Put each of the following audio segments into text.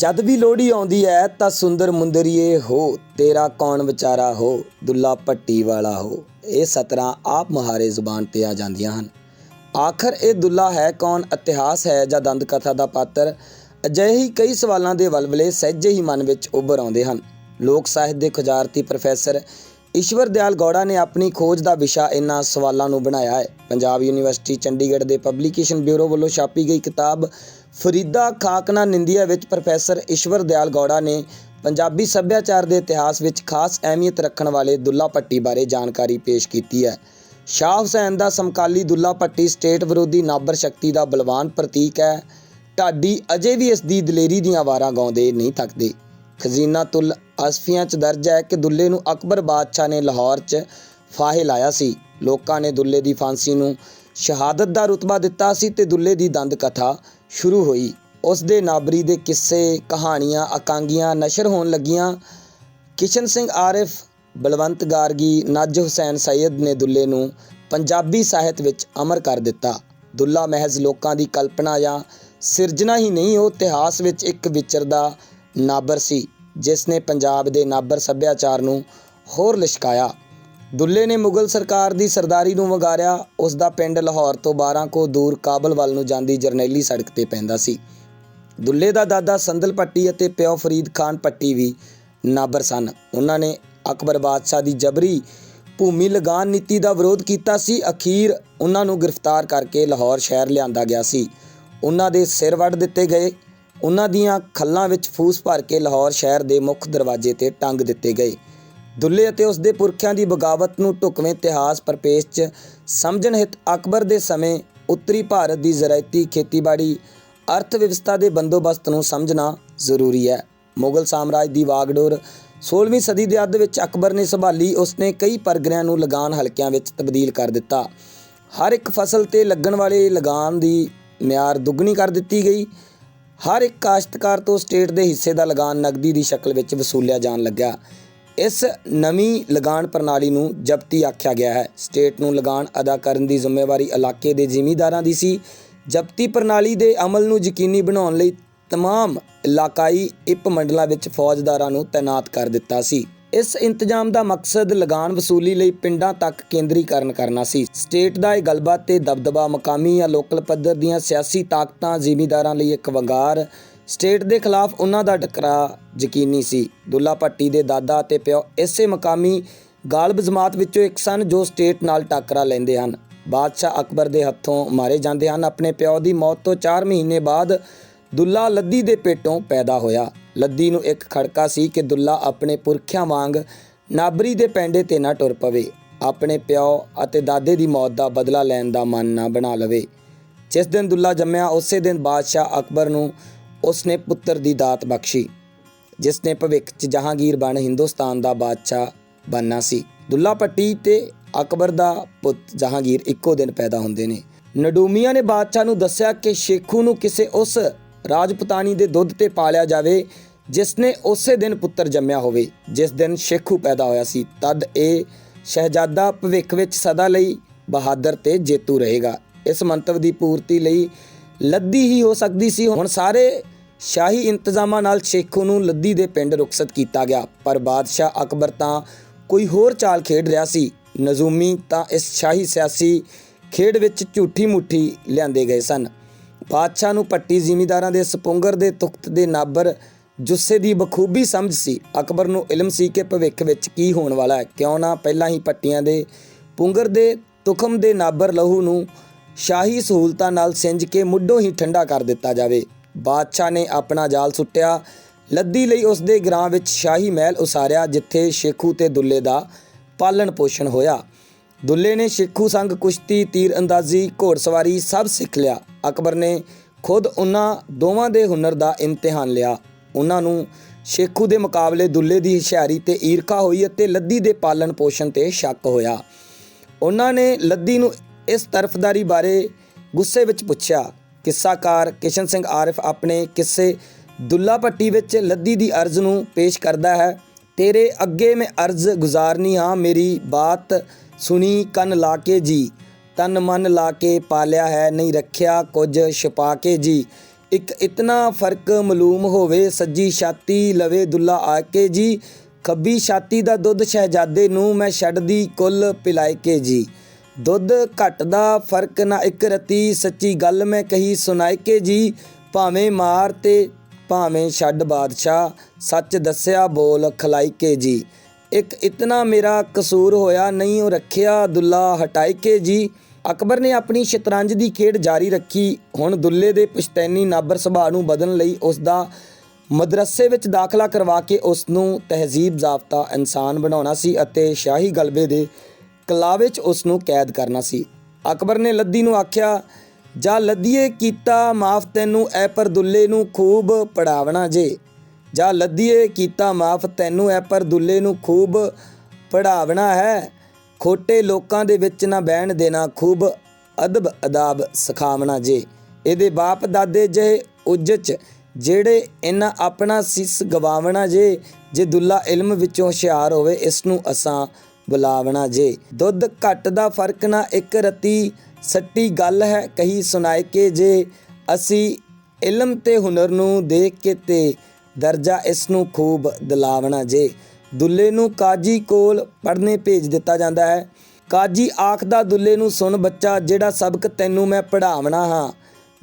ਜਦ ਵੀ ਲੋੜੀ ਆਉਂਦੀ ਹੈ, ਤਾਂ ਸੁੰਦਰ ਮੁੰਦਰੀਏ ਹੋ, ਤੇਰਾ ਕੌਣ ਵਿਚਾਰਾ ਹੋ, ਦੁੱਲਾ ਪੱਟੀ ਵਾਲਾ ਹੋ। ਇਹ ਸਤਰਾਂ ਆਪ ਮਹਾਰੇ ਜ਼ੁਬਾਨ ਤੇ ਆ ਜਾਂਦੀਆਂ ਹਨ। ਆਖਰ ਇਹ ਦੁੱਲਾ ਹੈ ਕੌਣ, ਇਤਿਹਾਸ ਹੈ ਜਾਂ ਦੰਦ ਕਥਾ ਦਾ ਪਾਤਰ? ਅਜਿਹੇ ਹੀ ਕਈ ਸਵਾਲਾਂ ਦੇ ਵਲਵਲੇ ਸਹਿਜੇ ਹੀ ਮਨ ਵਿੱਚ ਉੱਭਰ ਆਉਂਦੇ ਹਨ। ਲੋਕ ਸਾਹਿਤ ਦੇ ਖੁਜਾਰਤੀ ਪ੍ਰੋਫੈਸਰ ਈਸ਼ਵਰ ਦਿਆਲ ਗੌੜਾ ਨੇ ਆਪਣੀ ਖੋਜ ਦਾ ਵਿਸ਼ਾ ਇਹਨਾਂ ਸਵਾਲਾਂ ਨੂੰ ਬਣਾਇਆ ਹੈ। ਪੰਜਾਬ ਯੂਨੀਵਰਸਿਟੀ ਚੰਡੀਗੜ੍ਹ ਦੇ ਪਬਲੀਕੇਸ਼ਨ ਬਿਊਰੋ ਵੱਲੋਂ ਛਾਪੀ ਗਈ ਕਿਤਾਬ ਫਰੀਦਾ ਖਾਕਨਾ ਨਿੰਦੀਆ ਵਿੱਚ ਪ੍ਰੋਫੈਸਰ ਈਸ਼ਵਰ ਦਿਆਲ ਗੌੜਾ ਨੇ ਪੰਜਾਬੀ ਸੱਭਿਆਚਾਰ ਦੇ ਇਤਿਹਾਸ ਵਿੱਚ ਖਾਸ ਅਹਿਮੀਅਤ ਰੱਖਣ ਵਾਲੇ ਦੁੱਲਾ ਭੱਟੀ ਬਾਰੇ ਜਾਣਕਾਰੀ ਪੇਸ਼ ਕੀਤੀ ਹੈ। ਸ਼ਾਹ ਹੁਸੈਨ ਦਾ ਸਮਕਾਲੀ ਦੁੱਲਾ ਭੱਟੀ ਸਟੇਟ ਵਿਰੋਧੀ ਨਾਬਰ ਸ਼ਕਤੀ ਦਾ ਬਲਵਾਨ ਪ੍ਰਤੀਕ ਹੈ। ਢਾਡੀ ਅਜੇ ਵੀ ਇਸ ਦੀ ਦਲੇਰੀ ਦੀਆਂ ਵਾਰਾਂ ਗਾਉਂਦੇ ਨਹੀਂ ਥੱਕਦੇ। ਖਜ਼ੀਨਾ ਤੁਲ ਅਸਫੀਆਂ ਚ ਦਰਜ ਹੈ ਕਿ ਦੁੱਲੇ ਨੂੰ ਅਕਬਰ ਬਾਦਸ਼ਾਹ ਨੇ ਲਾਹੌਰ 'ਚ ਫਾਹੇ ਲਾਇਆ ਸੀ। ਲੋਕਾਂ ਨੇ ਦੁੱਲੇ ਦੀ ਫਾਂਸੀ ਨੂੰ ਸ਼ਹਾਦਤ ਦਾ ਰੁਤਬਾ ਦਿੱਤਾ ਸੀ ਤੇ ਦੁੱਲੇ ਦੀ ਦੰਦ ਕਥਾ ਸ਼ੁਰੂ ਹੋਈ। ਉਸ ਦੇ ਨਾਬਰੀ ਦੇ ਕਿੱਸੇ, ਕਹਾਣੀਆਂ, ਅਕਾਂਗੀਆਂ ਨਸ਼ਰ ਹੋਣ ਲੱਗੀਆਂ। ਕਿਸ਼ਨ ਸਿੰਘ ਆਰਿਫ, ਬਲਵੰਤ ਗਾਰਗੀ, ਨਜ ਹੁਸੈਨ ਸੈਦ ਨੇ ਦੁੱਲੇ ਨੂੰ ਪੰਜਾਬੀ ਸਾਹਿਤ ਵਿੱਚ ਅਮਰ ਕਰ ਦਿੱਤਾ। ਦੁੱਲਾ ਮਹਿਜ਼ ਲੋਕਾਂ ਦੀ ਕਲਪਨਾ ਜਾਂ ਸਿਰਜਣਾ ਹੀ ਨਹੀਂ, ਉਹ ਇਤਿਹਾਸ ਵਿੱਚ ਇੱਕ ਵਿਚਰਦਾ ਨਾਬਰ ਸੀ ਜਿਸ ਨੇ ਪੰਜਾਬ ਦੇ ਨਾਬਰ ਸੱਭਿਆਚਾਰ ਨੂੰ ਹੋਰ ਲਿਸ਼ਕਾਇਆ। ਦੁੱਲੇ ਨੇ ਮੁਗਲ ਸਰਕਾਰ ਦੀ ਸਰਦਾਰੀ ਨੂੰ ਵਗਾਰਿਆ ਉਸ ਦਾ ਪਿੰਡ ਲਾਹੌਰ ਤੋਂ 12 ਕੋ ਦੂਰ ਕਾਬਲ ਵੱਲ ਨੂੰ ਜਾਂਦੀ ਜਰਨੈਲੀ ਸੜਕ ਤੇ ਪੈਂਦਾ ਸੀ। ਦੁੱਲੇ ਦਾ ਦਾਦਾ ਸੰਦਲ ਪੱਟੀ ਅਤੇ ਪਿਓ ਫਰੀਦ ਖਾਨ ਪੱਟੀ ਵੀ ਨਾਬਰ ਸਨ। ਉਹਨਾਂ ਨੇ ਅਕਬਰ ਬਾਦਸ਼ਾਹ ਦੀ ਜਬਰੀ ਭੂਮੀ ਲਗਾਨ ਨੀਤੀ ਦਾ ਵਿਰੋਧ ਕੀਤਾ ਸੀ। ਅਖੀਰ ਉਹਨਾਂ ਨੂੰ ਗ੍ਰਿਫਤਾਰ ਕਰਕੇ ਲਾਹੌਰ ਸ਼ਹਿਰ ਲਿਆਂਦਾ ਗਿਆ ਸੀ। ਉਹਨਾਂ ਦੇ ਸਿਰ ਵੱਢ ਦਿੱਤੇ ਗਏ। ਉਹਨਾਂ ਦੀਆਂ ਖੱਲਾਂ ਵਿੱਚ ਫੂਸ ਭਰ ਕੇ ਲਾਹੌਰ ਸ਼ਹਿਰ ਦੇ ਮੁੱਖ ਦਰਵਾਜ਼ੇ ਤੇ ਟੰਗ ਦਿੱਤੇ ਗਏ। ਦੁੱਲੇ ਅਤੇ ਉਸ ਦੇ ਪੁਰਖਿਆਂ ਦੀ ਬਗਾਵਤ ਨੂੰ ਢੁਕਵੇਂ ਇਤਿਹਾਸ ਪਰਪੇਸ਼ 'ਚ ਸਮਝਣ ਹਿਤ ਅਕਬਰ ਦੇ ਸਮੇਂ ਉੱਤਰੀ ਭਾਰਤ ਦੀ ਜ਼ਰਾਇਤੀ ਖੇਤੀਬਾੜੀ ਅਰਥ ਵਿਵਸਥਾ ਦੇ ਬੰਦੋਬਸਤ ਨੂੰ ਸਮਝਣਾ ਜ਼ਰੂਰੀ ਹੈ। ਮੁਗਲ ਸਾਮਰਾਜ ਦੀ ਵਾਗਡੋਰ 16ਵੀਂ ਸਦੀ ਦੇ ਅੱਧ ਵਿੱਚ ਅਕਬਰ ਨੇ ਸੰਭਾਲੀ ਉਸਨੇ ਕਈ ਪਰਗਰਿਆਂ ਨੂੰ ਲਗਾਨ ਹਲਕਿਆਂ ਵਿੱਚ ਤਬਦੀਲ ਕਰ ਦਿੱਤਾ। ਹਰ ਇੱਕ ਫਸਲ ਤੇ ਲੱਗਣ ਵਾਲੇ ਲਗਾਨ ਦੀ ਮਿਆਰ ਦੁੱਗਣੀ ਕਰ ਦਿੱਤੀ ਗਈ। ਹਰ ਇੱਕ ਕਾਸ਼ਤਕਾਰ ਤੋਂ ਸਟੇਟ ਦੇ ਹਿੱਸੇ ਦਾ ਲਗਾਨ ਨਗਦੀ ਦੀ ਸ਼ਕਲ ਵਿੱਚ ਵਸੂਲਿਆ ਜਾਣ ਲੱਗਾ ਇਸ ਨਵੀਂ ਲਗਾਨ ਪ੍ਰਣਾਲੀ ਨੂੰ ਜ਼ਬਤੀ ਆਖਿਆ ਗਿਆ ਹੈ ਸਟੇਟ ਨੂੰ ਲਗਾਨ ਅਦਾ ਕਰਨ ਦੀ ਜ਼ਿੰਮੇਵਾਰੀ ਇਲਾਕੇ ਦੇ ਜ਼ਿਮੀਂਦਾਰਾਂ ਦੀ ਸੀ ਜ਼ਬਤੀ ਪ੍ਰਣਾਲੀ ਦੇ ਅਮਲ ਨੂੰ ਯਕੀਨੀ ਬਣਾਉਣ ਲਈ तमाम ਇਲਾਕਾਈ ਇਪ ਮੰਡਲਾਂ ਵਿੱਚ ਫੌਜਦਾਰਾਂ ਨੂੰ ਤਾਇਨਾਤ ਕਰ ਦਿੱਤਾ ਸੀ ਇਸ ਇੰਤਜ਼ਾਮ ਦਾ ਮਕਸਦ ਲਗਾਨ ਵਸੂਲੀ ਲਈ ਪਿੰਡਾਂ ਤੱਕ ਕੇਂਦਰੀਕਰਨ ਕਰਨਾ ਸੀ ਸਟੇਟ ਦਾ ਇਹ ਗਲਬਾ ਤੇ ਦਬਦਬਾ ਮਕਾਮੀ ਜਾਂ ਲੋਕਲ ਪੱਧਰ ਦੀਆਂ ਸਿਆਸੀ ਤਾਕਤਾਂ ਜ਼ਿਮੀਂਦਾਰਾਂ ਲਈ ਇੱਕ ਵੰਗਾਰ ਸਟੇਟ ਦੇ ਖਿਲਾਫ ਉਹਨਾਂ ਦਾ ਟਕਰਾ ਯਕੀਨੀ ਸੀ। ਦੁੱਲਾ ਭੱਟੀ ਦੇ ਦਾਦਾ ਤੇ ਪਿਓ ਇਸੇ ਮਕਾਮੀ ਗਾਲਬ ਜਮਾਤ ਵਿੱਚੋਂ ਇੱਕ ਸਨ ਜੋ ਸਟੇਟ ਨਾਲ ਟੱਕਰਾ ਲੈਂਦੇ ਹਨ। ਬਾਦਸ਼ਾਹ ਅਕਬਰ ਦੇ ਹੱਥੋਂ ਮਾਰੇ ਜਾਂਦੇ ਹਨ। ਆਪਣੇ ਪਿਓ ਦੀ ਮੌਤ ਤੋਂ 4 ਮਹੀਨੇ ਬਾਅਦ ਦੁੱਲਾ ਲੱਦੀ ਦੇ ਪੇਟੋਂ ਪੈਦਾ ਹੋਇਆ। ਲੱਦੀ ਨੂੰ ਇੱਕ ਖੜਕਾ ਸੀ ਕਿ ਦੁੱਲਾ ਆਪਣੇ ਪੁਰਖਿਆਂ ਵਾਂਗ ਨਾਬਰੀ ਦੇ ਪੈਂਡੇ ਤੇ ਨਾ ਟੁਰ ਪਵੇ। ਆਪਣੇ ਪਿਓ ਅਤੇ ਦਾਦੇ ਦੀ ਮੌਤ ਦਾ ਬਦਲਾ ਲੈਣ ਦਾ ਮਨ ਨਾ ਬਣਾ ਲਵੇ। ਜਿਸ ਦਿਨ ਦੁੱਲਾ ਜੰਮਿਆ, ਉਸੇ ਦਿਨ ਬਾਦਸ਼ਾਹ ਅਕਬਰ ਨੂੰ ਉਸਨੇ ਪੁੱਤਰ ਦੀ ਦਾਤ ਬਖਸ਼ੀ ਜਿਸ ਨੇ ਭਵਿੱਖ 'ਚ ਜਹਾਂਗੀਰ ਬਣ ਹਿੰਦੁਸਤਾਨ ਦਾ ਬਾਦਸ਼ਾਹ ਬਣਨਾ ਸੀ। ਦੁੱਲਾ ਪੱਟੀ ਤੇ ਅਕਬਰ ਦਾ ਪੁੱਤ ਜਹਾਂਗੀਰ ਇੱਕੋ ਦਿਨ ਪੈਦਾ ਹੁੰਦੇ ਨੇ। ਨਡੂਮੀਆਂ ਨੇ ਬਾਦਸ਼ਾਹ ਨੂੰ ਦੱਸਿਆ ਕਿ ਸ਼ੇਖੂ ਨੂੰ ਕਿਸੇ ਉਸ ਰਾਜਪੁਤਾਨੀ ਦੇ ਦੁੱਧ ਤੇ ਪਾਲਿਆ ਜਾਵੇ ਜਿਸ ਨੇ ਉਸੇ ਦਿਨ ਪੁੱਤਰ ਜੰਮਿਆ ਹੋਵੇ, ਜਿਸ ਦਿਨ ਸ਼ੇਖੂ ਪੈਦਾ ਹੋਇਆ ਸੀ। ਤਦ ਇਹ ਸ਼ਹਿਜ਼ਾਦਾ ਭਵਿੱਖ ਵਿੱਚ ਸਦਾ ਲਈ ਬਹਾਦਰ ਤੇ ਜੇਤੂ ਰਹੇਗਾ। ਇਸ ਮੰਤਵ ਦੀ ਪੂਰਤੀ ਲਈ ਲੱਦੀ ਹੀ ਹੋ ਸਕਦੀ ਸੀ। ਹੁਣ ਸਾਰੇ ਸ਼ਾਹੀ ਇੰਤਜ਼ਾਮਾਂ ਨਾਲ ਸ਼ੇਖੂ ਨੂੰ ਲੱਦੀ ਦੇ ਪਿੰਡ ਰੁਖਸਤ ਕੀਤਾ ਗਿਆ। ਪਰ ਬਾਦਸ਼ਾਹ ਅਕਬਰ ਤਾਂ ਕੋਈ ਹੋਰ ਚਾਲ ਖੇਡ ਰਿਹਾ ਸੀ। ਨਜ਼ੂਮੀ ਤਾਂ ਇਸ ਸ਼ਾਹੀ ਸਿਆਸੀ ਖੇਡ ਵਿੱਚ ਝੂਠੀ ਮੁੱਠੀ ਲਿਆਂਦੇ ਗਏ ਸਨ। ਬਾਦਸ਼ਾਹ ਨੂੰ ਪੱਟੀ ਜ਼ਿਮੀਦਾਰਾਂ ਦੇ ਸਪੁੰਗਰ ਦੇ ਤੁਖਤ ਦੇ ਨਾਬਰ ਜੁੱਸੇ ਦੀ ਬਖੂਬੀ ਸਮਝ ਸੀ। ਅਕਬਰ ਨੂੰ ਇਲਮ ਸੀ ਕਿ ਭਵਿੱਖ ਵਿੱਚ ਕੀ ਹੋਣ ਵਾਲਾ ਹੈ। ਕਿਉਂ ਨਾ ਪਹਿਲਾਂ ਹੀ ਪੱਟੀਆਂ ਦੇ ਪੁੰਗਰ ਦੇ ਤੁਖਮ ਦੇ ਨਾਬਰ ਲਹੂ ਨੂੰ ਸ਼ਾਹੀ ਸਹੂਲਤਾਂ ਨਾਲ ਸਿੰਜ ਕੇ ਮੁੱਢੋਂ ਹੀ ਠੰਡਾ ਕਰ ਦਿੱਤਾ ਜਾਵੇ। ਬਾਦਸ਼ਾਹ ਨੇ ਆਪਣਾ ਜਾਲ ਸੁੱਟਿਆ। ਲੱਦੀ ਲਈ ਉਸ ਦੇ ਗ੍ਰਾਂ ਵਿੱਚ ਸ਼ਾਹੀ ਮਹਿਲ ਉਸਾਰਿਆ, ਜਿੱਥੇ ਸ਼ੇਖੂ ਤੇ ਦੁੱਲੇ ਦਾ ਪਾਲਣ ਪੋਸ਼ਣ ਹੋਇਆ। ਦੁੱਲੇ ਨੇ ਸ਼ੇਖੂ ਸੰਗ ਕੁਸ਼ਤੀ ਤੀਰ ਅੰਦਾਜ਼ੀ ਘੋੜਸਵਾਰੀ ਸਭ ਸਿੱਖ ਲਿਆ। ਅਕਬਰ ਨੇ ਖੁਦ ਉਹਨਾਂ ਦੋਵਾਂ ਦੇ ਹੁਨਰ ਦਾ ਇਮਤਿਹਾਨ ਲਿਆ। ਉਹਨਾਂ ਨੂੰ ਸ਼ੇਖੂ ਦੇ ਮੁਕਾਬਲੇ ਦੁੱਲੇ ਦੀ ਹੁਸ਼ਿਆਰੀ ਤੇ ਈਰਖਾ ਹੋਈ ਅਤੇ ਲੱਦੀ ਦੇ ਪਾਲਣ ਪੋਸ਼ਣ ਤੇ ਸ਼ੱਕ ਹੋਇਆ। ਉਹਨਾਂ ਨੇ ਲੱਦੀ ਨੂੰ ਇਸ ਤਰਫਦਾਰੀ ਬਾਰੇ ਗੁੱਸੇ ਵਿੱਚ ਪੁੱਛਿਆ। ਕਿੱਸਾਕਾਰ ਕਿਸ਼ਨ ਸਿੰਘ ਆਰਿਫ ਆਪਣੇ ਕਿੱਸੇ ਦੁੱਲਾ ਭੱਟੀ ਵਿੱਚ ਲੱਦੀ ਦੀ ਅਰਜ਼ ਨੂੰ ਪੇਸ਼ ਕਰਦਾ ਹੈ। ਤੇਰੇ ਅੱਗੇ ਮੈਂ ਅਰਜ਼ ਗੁਜ਼ਾਰਨੀ ਹਾਂ, ਮੇਰੀ ਬਾਤ ਸੁਣੀ ਕੰਨ ਲਾ ਕੇ ਜੀ। ਤਨ ਮਨ ਲਾ ਕੇ ਪਾਲਿਆ ਹੈ, ਨਹੀਂ ਰੱਖਿਆ ਕੁਝ ਛਪਾ ਕੇ ਜੀ। ਇੱਕ ਇਤਨਾ ਫ਼ਰਕ ਮਾਲੂਮ ਹੋਵੇ, ਸੱਜੀ ਛਾਤੀ ਲਵੇ ਦੁੱਲਾ ਆ ਕੇ ਜੀ। ਖੱਬੀ ਛਾਤੀ ਦਾ ਦੁੱਧ ਸ਼ਹਿਜ਼ਾਦੇ ਨੂੰ ਮੈਂ ਛੱਡਦੀ ਕੁੱਲ ਪਿਲਾਇ ਕੇ ਜੀ। ਦੁੱਧ ਘੱਟਦਾ ਫ਼ਰਕ ਨਾ ਇੱਕ ਰਤੀ, ਸੱਚੀ ਗੱਲ ਮੈਂ ਕਹੀ, ਸੁਣਾਏ ਕੇ ਜੀ? ਭਾਵੇਂ ਮਾਰ ਤੇ ਭਾਵੇਂ ਛੱਡ ਬਾਦਸ਼ਾਹ, ਸੱਚ ਦੱਸਿਆ ਬੋਲ ਖਲਾਈ ਕੇ ਜੀ? ਇੱਕ ਇਤਨਾ ਮੇਰਾ ਕਸੂਰ ਹੋਇਆ, ਨਹੀਂ ਉਹ ਰੱਖਿਆ ਦੁੱਲਾ, ਹਟਾਈ ਕੇ ਜੀ? ਅਕਬਰ ਨੇ ਆਪਣੀ ਸ਼ਤਰੰਜ ਦੀ ਖੇਡ ਜਾਰੀ ਰੱਖੀ। ਹੁਣ ਦੁੱਲੇ ਦੇ ਪੁਸ਼ਤੈਨੀ ਨਾਬਰ ਸੁਭਾਅ ਨੂੰ ਬਦਲਣ ਲਈ ਉਸ ਦਾ ਮਦਰਸੇ ਵਿੱਚ ਦਾਖਲਾ ਕਰਵਾ ਕੇ ਉਸ ਨੂੰ ਤਹਿਜ਼ੀਬ ਜ਼ਾਬਤਾ ਇਨਸਾਨ ਬਣਾਉਣਾ ਸੀ ਅਤੇ ਸ਼ਾਹੀ ਗਲਬੇ ਦੇ ਕਲਾ ਵਿੱਚ ਉਸ ਨੂੰ ਕੈਦ ਕਰਨਾ ਸੀ। ਅਕਬਰ ਨੇ ਲੱਦੀ ਨੂੰ ਆਖਿਆ, ਜਾ ਲੱਦੀਏ ਕੀਤਾ ਮਾਫ ਤੈਨੂੰ, ਐ ਪਰ ਦੁੱਲੇ ਨੂੰ ਖੂਬ ਪੜਾਵਣਾ ਜੇ। ਜਾ ਲੱਦੀਏ ਕੀਤਾ ਮਾਫ ਤੈਨੂੰ, ਐ ਪਰ ਦੁੱਲੇ ਨੂੰ ਖੂਬ ਪੜਾਵਣਾ ਹੈ। ਖੋਟੇ ਲੋਕਾਂ ਦੇ ਵਿੱਚ ਨਾ ਬਹਿਣ ਦੇਣਾ, ਖੂਬ ਅਦਬ ਅਦਾਬ ਸਿਖਾਵਣਾ ਜੇ। ਇਹਦੇ ਬਾਪ ਦਾਦੇ ਜਿਹੇ ਉੱਜਚ ਜਿਹੜੇ ਇਹਨਾਂ ਆਪਣਾ ਸਿਸ ਗਵਾਵਣਾ ਜੇ ਜੇ ਦੁੱਲਾ ਇਲਮ ਵਿੱਚੋਂ ਹੁਸ਼ਿਆਰ ਹੋਵੇ, ਇਸ ਨੂੰ ਅਸਾਂ ਬੁਲਾਵਣਾ ਜੇ। ਦੁੱਧ ਘੱਟ ਦਾ ਫ਼ਰਕ ਨਾ ਇੱਕ ਰਤੀ ਸੱਟੀ ਗੱਲ ਹੈ, ਕਹੀ ਸੁਣਾਏ ਕੇ ਜੇ। ਅਸੀਂ ਇਲਮ ਤੇ ਹੁਨਰ ਨੂੰ ਦੇਖ ਕੇ ਤੇ ਦਰਜਾ ਇਸ ਨੂੰ ਖੂਬ ਦਿਲਾਵਣਾ ਜੇ। ਦੁੱਲੇ ਨੂੰ ਕਾਜੀ ਕੋਲ ਪੜ੍ਹਨੇ ਭੇਜ ਦਿੱਤਾ ਜਾਂਦਾ ਹੈ। ਕਾਜੀ ਆਖਦਾ ਦੁੱਲੇ ਨੂੰ ਸੁਣ ਬੱਚਾ, ਜਿਹੜਾ ਸਬਕ ਤੈਨੂੰ ਮੈਂ ਪੜ੍ਹਾਵਣਾ ਹਾਂ।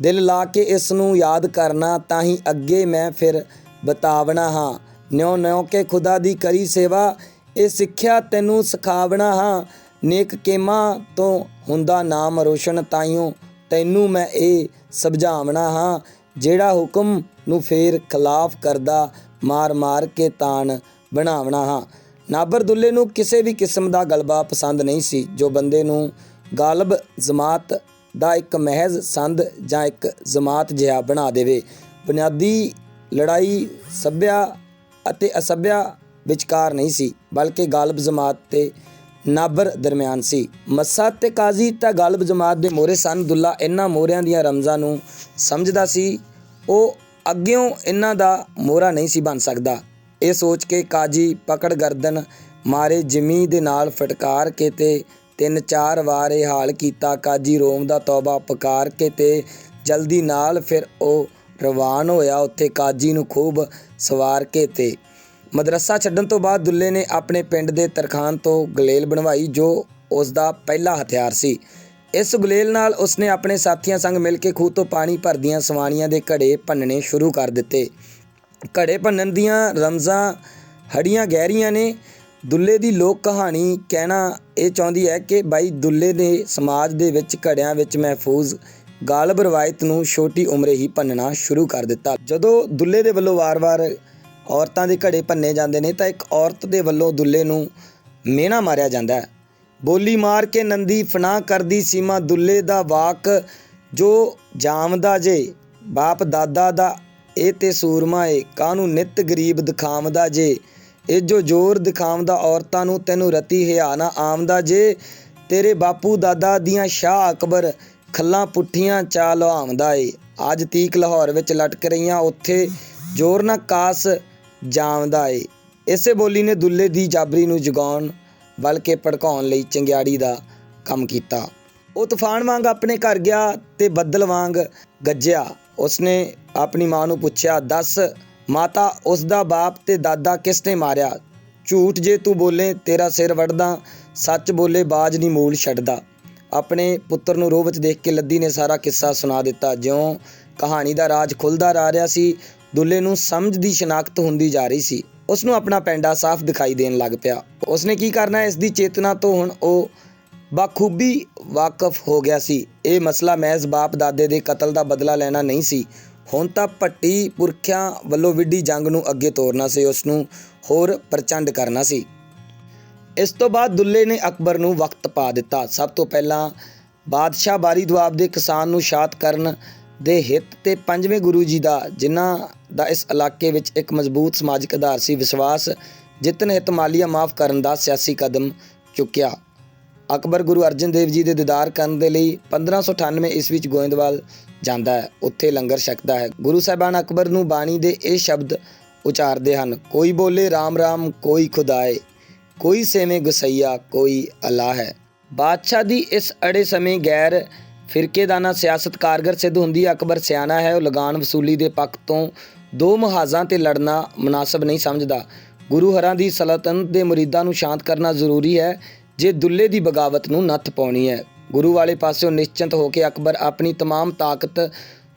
ਦਿਲ ਲਾ ਕੇ ਇਸ ਨੂੰ ਯਾਦ ਕਰਨਾ, ਤਾਂ ਹੀ ਅੱਗੇ ਮੈਂ ਫਿਰ ਬਤਾਵਣਾ ਹਾਂ। ਨਿਉ ਨਿਉ ਕੇ ਖੁਦਾ ਦੀ ਕਰੀ ਸੇਵਾ ਇਹ ਸਿੱਖਿਆ ਤੈਨੂੰ ਸਿਖਾਵਣਾ ਹਾਂ। ਨੇਕ ਕੇਮਾਂ ਤੋਂ ਹੁੰਦਾ ਨਾਮ ਰੋਸ਼ਨ ਤਾਈਓ, ਤੈਨੂੰ ਮੈਂ ਇਹ ਸਮਝਾਵਣਾ ਹਾਂ, ਜਿਹੜਾ ਹੁਕਮ ਨੂੰ ਫੇਰ ਖਿਲਾਫ ਕਰਦਾ, ਮਾਰ ਮਾਰ ਕੇ ਤਾਣ ਬਣਾਵਣਾ ਹਾਂ। ਨਾਬਰ ਦੁੱਲੇ ਨੂੰ ਕਿਸੇ ਵੀ ਕਿਸਮ ਦਾ ਗਲਬਾ ਪਸੰਦ ਨਹੀਂ ਸੀ, ਜੋ ਬੰਦੇ ਨੂੰ ਗਾਲਬ ਜਮਾਤ ਦਾ ਇੱਕ ਮਹਿਜ਼ ਸੰਦ ਜਾਂ ਇੱਕ ਜਮਾਤ ਜਿਹਾ ਬਣਾ ਦੇਵੇ। ਬੁਨਿਆਦੀ ਲੜਾਈ ਸੱਭਿਆ ਅਤੇ ਅਸੱਭਿਆ ਵਿਚਕਾਰ ਨਹੀਂ ਸੀ, ਬਲਕਿ ਗਾਲਬ ਜਮਾਤ ਤੇ ਨਾਬਰ ਦਰਮਿਆਨ ਸੀ। ਮੱਸਾ ਤੇ ਕਾਜ਼ੀ ਤਾਂ ਗਾਲਬ ਜਮਾਤ ਦੇ ਮੋਰੇ ਸਨ, ਦੁੱਲਾ ਇਹਨਾਂ ਮੋਰਿਆਂ ਦੀਆਂ ਰਮਜ਼ਾਂ ਨੂੰ ਸਮਝਦਾ ਸੀ। ਉਹ ਅੱਗਿਓਂ ਇਹਨਾਂ ਦਾ ਮੋਰਾ ਨਹੀਂ ਸੀ ਬਣ ਸਕਦਾ। ਇਹ ਸੋਚ ਕੇ ਕਾਜੀ ਪਕੜ ਗਰਦਨ ਮਾਰੇ ਜ਼ਮੀ ਦੇ ਨਾਲ ਫਟਕਾਰ ਕੇ ਤੇ ਤਿੰਨ ਚਾਰ ਵਾਰ ਇਹ ਹਾਲ ਕੀਤਾ। ਕਾਜੀ ਰੋਮ ਦਾ ਤੌਬਾ ਪਕਾਰ ਕੇ ਤੇ ਜਲਦੀ ਨਾਲ ਫਿਰ ਉਹ ਰਵਾਨ ਹੋਇਆ। ਉੱਥੇ ਕਾਜੀ ਨੂੰ ਖੂਬ ਸਵਾਰ ਕੇ ਤੇ ਮਦਰਸਾ ਛੱਡਣ ਤੋਂ ਬਾਅਦ ਦੁੱਲੇ ਨੇ ਆਪਣੇ ਪਿੰਡ ਦੇ ਤਰਖਾਨ ਤੋਂ ਗਲੇਲ ਬਣਵਾਈ ਜੋ ਉਸ ਦਾ ਪਹਿਲਾ ਹਥਿਆਰ ਸੀ। ਇਸ ਗੁਲੇਲ ਨਾਲ ਉਸਨੇ ਆਪਣੇ ਸਾਥੀਆਂ ਸੰਗ ਮਿਲ ਕੇ ਖੂਹ ਤੋਂ ਪਾਣੀ ਭਰਦੀਆਂ ਸਵਾਣੀਆਂ ਦੇ ਘੜੇ ਭੰਨਣੇ ਸ਼ੁਰੂ ਕਰ ਦਿੱਤੇ। ਘੜੇ ਭੰਨਣ ਦੀਆਂ ਰਮਜ਼ਾਂ ਹੜੀਆਂ ਗਹਿਰੀਆਂ ਨੇ। ਦੁੱਲੇ ਦੀ ਲੋਕ ਕਹਾਣੀ ਕਹਿਣਾ ਇਹ ਚਾਹੁੰਦੀ ਹੈ ਕਿ ਬਾਈ ਦੁੱਲੇ ਨੇ ਸਮਾਜ ਦੇ ਵਿੱਚ ਘੜਿਆਂ ਵਿੱਚ ਮਹਿਫੂਜ਼ ਗਾਲਬ ਰਵਾਇਤ ਨੂੰ ਛੋਟੀ ਉਮਰੇ ਹੀ ਭੰਨਣਾ ਸ਼ੁਰੂ ਕਰ ਦਿੱਤਾ। ਜਦੋਂ ਦੁੱਲੇ ਦੇ ਵੱਲੋਂ ਵਾਰ-ਵਾਰ ਔਰਤਾਂ ਦੇ ਘੜੇ ਭੰਨੇ ਜਾਂਦੇ ਨੇ ਤਾਂ ਇੱਕ ਔਰਤ ਦੇ ਵੱਲੋਂ ਦੁੱਲੇ ਨੂੰ ਮਿਹਣਾ ਮਾਰਿਆ ਜਾਂਦਾ ਹੈ। ਬੋਲੀ ਮਾਰ ਕੇ ਨੰਦੀ ਫਨਾ ਕਰਦੀ ਸੀਮਾ ਦੁੱਲੇ ਦਾ ਵਾਕ, ਜੋ ਜਾਮਦਾ ਜੇ, ਬਾਪ ਦਾਦਾ ਦਾ, ਇਹ ਤੇ ਸੂਰਮਾ ਏ, ਕਾਹਨੂੰ ਨਿਤ ਗਰੀਬ ਦਿਖਾਵਦਾ ਜੇ? ਇਹ ਜੋ ਜ਼ੋਰ ਦਿਖਾਵਦਾ ਔਰਤਾਂ ਨੂੰ, ਤੈਨੂੰ ਰਤੀ ਹਿਆ ਨਾ ਆਮਦਾ ਜੇ? ਤੇਰੇ ਬਾਪੂ ਦਾਦਾ ਦੀਆਂ ਸ਼ਾਹ ਅਕਬਰ ਖੱਲਾਂ ਪੁੱਠੀਆਂ ਚਾ ਲਹਾਉਂਦਾ ਏ। ਅੱਜ ਤੀਕ ਲਾਹੌਰ ਵਿੱਚ ਲਟਕ ਰਹੀਆਂ, ਉੱਥੇ ਜ਼ੋਰ ਨਾ ਕਾਸ ਜਾਮਦਾ ਏ। ਇਸੇ ਬੋਲੀ ਨੇ ਦੁੱਲੇ ਦੀ ਜਾਬਰੀ ਨੂੰ ਜਗਾਉਣ ਬਲਕਿ ਭੜਕਾਉਣ ਲਈ ਚੰਗਿਆੜੀ ਦਾ ਕੰਮ ਕੀਤਾ। ਉਹ ਤੂਫਾਨ ਵਾਂਗ ਆਪਣੇ ਘਰ ਗਿਆ ਤੇ ਬੱਦਲ ਵਾਂਗ ਗੱਜਿਆ। ਉਸਨੇ ਆਪਣੀ ਮਾਂ ਨੂੰ ਪੁੱਛਿਆ, ਦੱਸ, ਮਾਤਾ ਉਸ ਦਾ ਬਾਪ ਤੇ ਦਾਦਾ ਕਿਸ ਨੇ ਮਾਰਿਆ? ਝੂਠ ਜੇ ਤੂੰ ਬੋਲੇ, ਤੇਰਾ ਸਿਰ ਵੱਢਦਾ ਸੱਚ ਬੋਲੇ ਬਾਜ ਨਹੀਂ ਮੂਲ ਛੱਡਦਾ। ਆਪਣੇ ਪੁੱਤਰ ਨੂੰ ਰੋਹ ਵਿੱਚ ਦੇਖ ਕੇ ਲੱਦੀ ਨੇ ਸਾਰਾ ਕਿੱਸਾ ਸੁਣਾ ਦਿੱਤਾ। ਜਿਉਂ ਕਹਾਣੀ ਦਾ ਰਾਜ ਖੁੱਲਦਾ ਆ ਰਿਹਾ ਸੀ ਦੁੱਲੇ ਨੂੰ ਸਮਝ ਦੀ ਸ਼ਨਾਖਤ ਹੁੰਦੀ ਜਾ ਰਹੀ ਸੀ। ਉਸ ਨੂੰ ਆਪਣਾ ਪੈਂਡਾ ਸਾਫ਼ ਦਿਖਾਈ ਦੇਣ ਲੱਗ ਪਿਆ। ਉਸਨੇ ਕੀ ਕਰਨਾ, ਇਸ ਦੀ ਚੇਤਨਾ ਤੋਂ ਹੁਣ ਉਹ ਬਾਖੂਬੀ ਵਾਕਫ ਹੋ ਗਿਆ ਸੀ। ਇਹ ਮਸਲਾ ਮਹਿਜ਼ ਬਾਪ ਦਾਦੇ ਦੇ ਕਤਲ ਦਾ ਬਦਲਾ ਲੈਣਾ ਨਹੀਂ ਸੀ। ਹੁਣ ਤਾਂ ਭੱਟੀ ਪੁਰਖਿਆਂ ਵੱਲੋਂ ਵਿੱਢੀ ਜੰਗ ਨੂੰ ਅੱਗੇ ਤੋਰਨਾ ਸੀ ਉਸ ਨੂੰ ਹੋਰ ਪ੍ਰਚੰਡ ਕਰਨਾ ਸੀ। ਇਸ ਤੋਂ ਬਾਅਦ ਦੁੱਲੇ ਨੇ ਅਕਬਰ ਨੂੰ ਵਕਤ ਪਾ ਦਿੱਤਾ। ਸਭ ਤੋਂ ਪਹਿਲਾਂ ਬਾਦਸ਼ਾਹ ਬਾਰੀ ਦੁਆਬ ਦੇ ਕਿਸਾਨ ਨੂੰ ਸ਼ਾਤ ਕਰਨ ਦੇ ਹਿੱਤ ਤੇ ਪੰਜਵੇਂ ਗੁਰੂ ਜੀ ਦਾ, ਜਿਨ੍ਹਾਂ ਦਾ ਇਸ ਇਲਾਕੇ ਵਿੱਚ ਇੱਕ ਮਜ਼ਬੂਤ ਸਮਾਜਿਕ ਆਧਾਰ ਸੀ, ਵਿਸ਼ਵਾਸ ਜਿੱਤਨ ਹਿੱਤ ਮਾਲੀਆ ਮਾਫ ਕਰਨ ਦਾ ਸਿਆਸੀ ਕਦਮ ਚੁੱਕਿਆ। ਅਕਬਰ ਗੁਰੂ ਅਰਜਨ ਦੇਵ ਜੀ ਦੇ ਦੀਦਾਰ ਕਰਨ ਦੇ ਲਈ 1598 ਈਸਵੀ ਵਿੱਚ ਗੋਇੰਦਵਾਲ ਜਾਂਦਾ ਹੈ, ਉੱਥੇ ਲੰਗਰ ਛਕਦਾ ਹੈ। ਗੁਰੂ ਸਾਹਿਬਾਨ ਅਕਬਰ ਨੂੰ ਬਾਣੀ ਦੇ ਇਹ ਸ਼ਬਦ ਉਚਾਰਦੇ ਹਨ, ਕੋਈ ਬੋਲੇ RAM RAM ਕੋਈ ਖੁਦਾਏ, ਕੋਈ ਸੇਵੇਂ ਗੁਸਈਆ, ਕੋਈ ਅੱਲਾ ਹੈ ਬਾਦਸ਼ਾਹ ਦੀ ਇਸ ਅੜੇ ਸਮੇਂ ਗੈਰ ਫਿਰਕੇਦਾਨਾ ਸਿਆਸਤ ਕਾਰਗਰ ਸਿੱਧ ਹੁੰਦੀ ਹੈ ਅਕਬਰ ਸਿਆਣਾ ਹੈ ਉਹ ਲਗਾਨ ਵਸੂਲੀ ਦੇ ਪੱਖ ਤੋਂ ਦੋ ਮੁਹਾਜ਼ਾਂ ਤੇ ਲੜਨਾ ਮੁਨਾਸਬ ਨਹੀਂ ਸਮਝਦਾ ਗੁਰੂ ਹਰਾਂ ਦੀ ਸਲਤਨਤ ਦੇ ਮੁਰੀਦਾਂ ਨੂੰ ਸ਼ਾਂਤ ਕਰਨਾ ਜ਼ਰੂਰੀ ਹੈ ਜੇ ਦੁੱਲੇ ਦੀ ਬਗਾਵਤ ਨੂੰ ਨੱਥ ਪਾਉਣੀ ਹੈ ਗੁਰੂ ਵਾਲੇ ਪਾਸਿਓਂ ਨਿਸ਼ਚਿੰਤ ਹੋ ਕੇ ਅਕਬਰ ਆਪਣੀ तमाम ਤਾਕਤ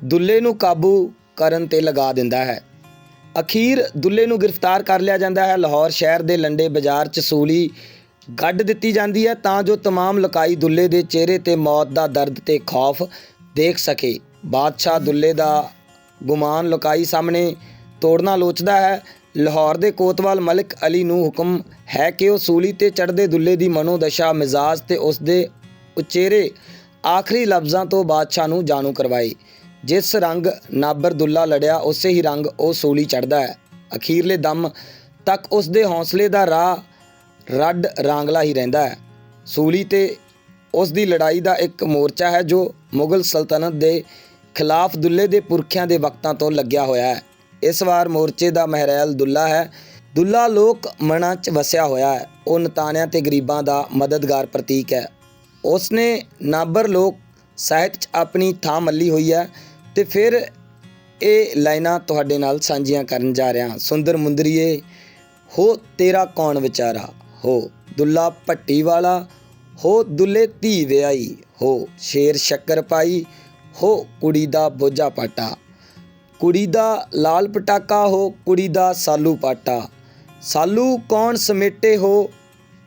ਦੁੱਲੇ ਨੂੰ ਕਾਬੂ ਕਰਨ ਤੇ ਲਗਾ ਦਿੰਦਾ ਹੈ ਅਖੀਰ ਦੁੱਲੇ ਨੂੰ ਗ੍ਰਿਫਤਾਰ ਕਰ ਲਿਆ ਜਾਂਦਾ ਹੈ ਲਾਹੌਰ ਸ਼ਹਿਰ ਦੇ ਲੰਡੇ ਬਾਜ਼ਾਰ 'ਚ ਸੂਲੀ ਗੱਡ ਦਿੱਤੀ ਜਾਂਦੀ ਹੈ ਤਾਂ ਜੋ तमाम ਲੁਕਾਈ ਦੁੱਲੇ ਦੇ ਚਿਹਰੇ ਤੇ ਮੌਤ ਦਾ ਦਰਦ ਤੇ ਖੌਫ ਦੇਖ ਸਕੇ ਬਾਦਸ਼ਾਹ ਦੁੱਲੇ ਦਾ ਗੁਮਾਨ ਲੁਕਾਈ ਸਾਹਮਣੇ ਤੋੜਨਾ ਲੋਚਦਾ ਹੈ ਲਾਹੌਰ ਦੇ ਕੋਤਵਾਲ ਮਲਿਕ ਅਲੀ ਨੂੰ ਹੁਕਮ ਹੈ ਕਿ ਉਹ ਸੂਲੀ ਤੇ ਚੜ੍ਹਦੇ ਦੁੱਲੇ ਦੀ ਮਨੋਦਸ਼ਾ ਮਿਜ਼ਾਜ ਤੇ ਉਸ ਦੇ ਉਚੇਰੇ ਆਖਰੀ ਲਫ਼ਜ਼ਾਂ ਤੋਂ ਬਾਦਸ਼ਾਹ ਨੂੰ ਜਾਣੂ ਕਰਵਾਏ ਜਿਸ ਰੰਗ ਨਾਬਰ ਦੁੱਲਾ ਲੜਿਆ ਉਸੇ ਹੀ ਰੰਗ ਉਹ ਸੂਲੀ ਚੜਦਾ ਹੈ ਅਖੀਰਲੇ ਦਮ ਤੱਕ ਉਸ ਦੇ ਹੌਸਲੇ ਦਾ ਰਾਹ ਰੱਡ ਰਾਂਗਲਾ ਹੀ ਰਹਿੰਦਾ ਹੈ। ਸੂਲੀ ਤੇ ਉਸ ਦੀ ਲੜਾਈ ਦਾ ਇੱਕ ਮੋਰਚਾ ਹੈ ਜੋ ਮੁਗਲ ਸਲਤਨਤ ਦੇ ਖਿਲਾਫ ਦੁੱਲੇ ਦੇ ਪੁਰਖਿਆਂ ਦੇ ਵਕਤਾਂ ਤੋਂ ਲੱਗਿਆ ਹੋਇਆ ਹੈ। ਇਸ ਵਾਰ ਮੋਰਚੇ ਦਾ ਮਹਿਰੈਲ ਦੁੱਲਾ ਹੈ। ਦੁੱਲਾ ਲੋਕ ਮਨਾਂ 'ਚ ਵਸਿਆ ਹੋਇਆ ਹੈ। ਉਹ ਨਤਾਣਿਆਂ ਤੇ ਗਰੀਬਾਂ ਦਾ ਮਦਦਗਾਰ ਪ੍ਰਤੀਕ ਹੈ। ਉਸ ਨੇ ਨਾਬਰ ਲੋਕ ਸਾਹਿਤ 'ਚ ਆਪਣੀ ਥਾਂ ਮੱਲੀ ਹੋਈ ਹੈ ਤੇ ਫਿਰ ਇਹ ਲਾਈਨਾਂ ਤੁਹਾਡੇ ਨਾਲ ਸਾਂਝੀਆਂ ਕਰਨ ਜਾ ਰਿਹਾ ਸੁੰਦਰ ਮੁੰਦਰੀਏ, ਹੋ ਤੇਰਾ ਕੌਣ ਵਿਚਾਰਾ? ਹੋ, ਦੁੱਲਾ ਭੱਟੀ ਵਾਲਾ, ਹੋ ਦੁੱਲੇ ਧੀ ਵਿਆਈ ਹੋ ਸ਼ੇਰ ਸ਼ੱਕਰ ਪਾਈ, ਹੋ ਕੁੜੀ ਦਾ ਬੋਝਾ ਪਾਟਾ। ਕੁੜੀ ਦਾ ਲਾਲ ਪਟਾਕਾ ਹੋ, ਕੁੜੀ ਦਾ ਸਾਲੂ ਪਾਟਾ। ਸਾਲੂ ਕੌਣ ਸਮੇਟੇ ਹੋ?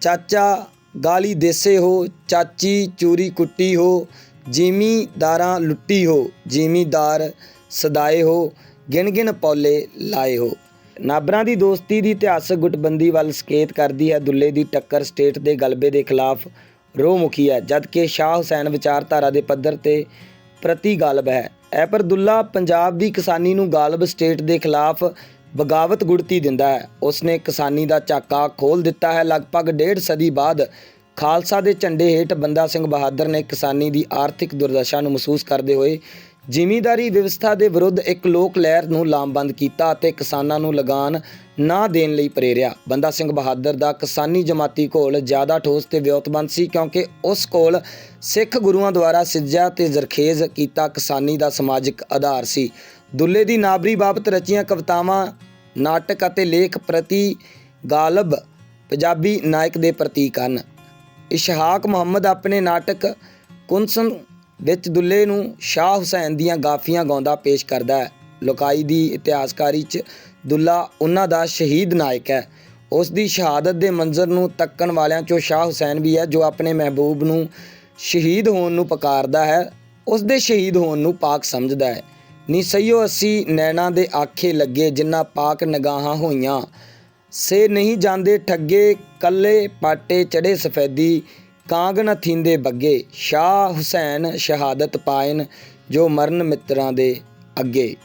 ਚਾਚਾ ਗਾਲੀ ਦੇਸੇ ਹੋ, ਚਾਚੀ ਚੂਰੀ ਕੁੱਟੀ ਹੋ, ਜ਼ਿਮੀਦਾਰਾਂ ਲੁੱਟੀ ਹੋ, ਜ਼ਿਮੀਦਾਰ ਸਦਾਏ ਹੋ ਗਿਣ ਗਿਣ ਪੌਲੇ ਲਾਏ ਹੋ। ਨਾਬਰਾਂ ਦੀ ਦੋਸਤੀ ਦੀ ਇਤਿਹਾਸਕ ਗੁੱਟਬੰਦੀ ਵੱਲ ਸੰਕੇਤ ਕਰਦੀ ਹੈ ਦੁੱਲੇ ਦੀ ਟੱਕਰ ਸਟੇਟ ਦੇ ਗਲਬੇ ਦੇ ਖਿਲਾਫ ਰੋਮੁਖੀ ਹੈ ਜਦਕਿ ਸ਼ਾਹ ਹੁਸੈਨ ਵਿਚਾਰਧਾਰਾ ਦੇ ਪੱਧਰ ਤੇ ਪ੍ਰਤੀ ਗਾਲਬ ਹੈ। ਐ ਦੁੱਲਾ ਪੰਜਾਬ ਦੀ ਕਿਸਾਨੀ ਨੂੰ ਗਾਲਬ ਸਟੇਟ ਦੇ ਖਿਲਾਫ ਬਗਾਵਤ ਗੁੜਤੀ ਦਿੰਦਾ ਹੈ। ਉਸਨੇ ਕਿਸਾਨੀ ਦਾ ਝਾਕਾ ਖੋਲ ਦਿੱਤਾ ਹੈ। ਲਗਭਗ ਡੇਢ ਸਦੀ ਬਾਅਦ ਖਾਲਸਾ ਦੇ ਝੰਡੇ ਹੇਠ ਬੰਦਾ ਸਿੰਘ ਬਹਾਦਰ ਨੇ ਕਿਸਾਨੀ ਦੀ ਆਰਥਿਕ ਦੁਰਦਸ਼ਾ ਨੂੰ ਮਹਿਸੂਸ ਕਰਦੇ ਹੋਏ ਜ਼ਿਮੀਂਦਾਰੀ ਵਿਵਸਥਾ ਦੇ ਵਿਰੁੱਧ ਇੱਕ ਲੋਕ ਲਹਿਰ ਨੂੰ ਲਾਮਬੰਦ ਕੀਤਾ ਅਤੇ ਕਿਸਾਨਾਂ ਨੂੰ ਲਗਾਨ ਨਾ ਦੇਣ ਲਈ ਪ੍ਰੇਰਿਆ। ਬੰਦਾ ਸਿੰਘ ਬਹਾਦਰ ਦਾ ਕਿਸਾਨੀ ਜਮਾਤੀ ਕੋਲ ਜ਼ਿਆਦਾ ਠੋਸ ਤੇ ਵਿਉਂਤਬੰਦ ਸੀ ਕਿਉਂਕਿ ਉਸ ਕੋਲ ਸਿੱਖ ਗੁਰੂਆਂ ਦੁਆਰਾ ਸਿੱਜਿਆ ਤੇ ਜ਼ਰਖੇਜ਼ ਕੀਤਾ ਕਿਸਾਨੀ ਦਾ ਸਮਾਜਿਕ ਆਧਾਰ ਸੀ। ਦੁੱਲੇ ਦੀ ਨਾਬਰੀ ਬਾਬਤ ਰਚੀਆਂ ਕਵਿਤਾਵਾਂ, ਨਾਟਕ ਅਤੇ ਲੇਖ ਪ੍ਰਤੀ ਗਾਲਬ ਪੰਜਾਬੀ ਨਾਇਕ ਦੇ ਪ੍ਰਤੀਕ ਹਨ। ਇਸ਼ਹਾਕ ਮੁਹੰਮਦ ਆਪਣੇ ਨਾਟਕ ਕੁੰਸਨ ਵਿੱਚ ਦੁੱਲੇ ਨੂੰ ਸ਼ਾਹ ਹੁਸੈਨ ਦੀਆਂ ਗਾਫੀਆਂ ਗਾਉਂਦਾ ਪੇਸ਼ ਕਰਦਾ ਹੈ। ਲੋਕਾਈ ਦੀ ਇਤਿਹਾਸਕਾਰੀ 'ਚ ਦੁੱਲਾ ਉਹਨਾਂ ਦਾ ਸ਼ਹੀਦ ਨਾਇਕ ਹੈ। ਉਸ ਦੀ ਸ਼ਹਾਦਤ ਦੇ ਮੰਜ਼ਰ ਨੂੰ ਤੱਕਣ ਵਾਲਿਆਂ 'ਚੋਂ ਸ਼ਾਹ ਹੁਸੈਨ ਵੀ ਹੈ, ਜੋ ਆਪਣੇ ਮਹਿਬੂਬ ਨੂੰ ਸ਼ਹੀਦ ਹੋਣ ਨੂੰ ਪੁਕਾਰਦਾ ਹੈ। ਉਸ ਦੇ ਸ਼ਹੀਦ ਹੋਣ ਨੂੰ ਪਾਕ ਸਮਝਦਾ ਹੈ। ਨੀ ਸਈਓ ਅਸੀਂ ਨੈਣਾ ਦੇ ਆਖੇ ਲੱਗੇ ਜਿੰਨਾ ਪਾਕ ਨਗਾਹਾਂ ਹੋਈਆਂ। ਸੇ ਨਹੀਂ ਜਾਂਦੇ ਠੱਗੇ, ਕੱਲੇ ਪਾਟੇ ਚੜੇ ਸਫੈਦੀ। ਕਾਂਗ ਨ ਥੀਂਦੇ ਬੱਗੇ ਸ਼ਾਹ ਹੁਸੈਨ ਸ਼ਹਾਦਤ ਪਾਇਨ ਜੋ ਮਰਨ ਮਿੱਤਰਾਂ ਦੇ ਅੱਗੇ।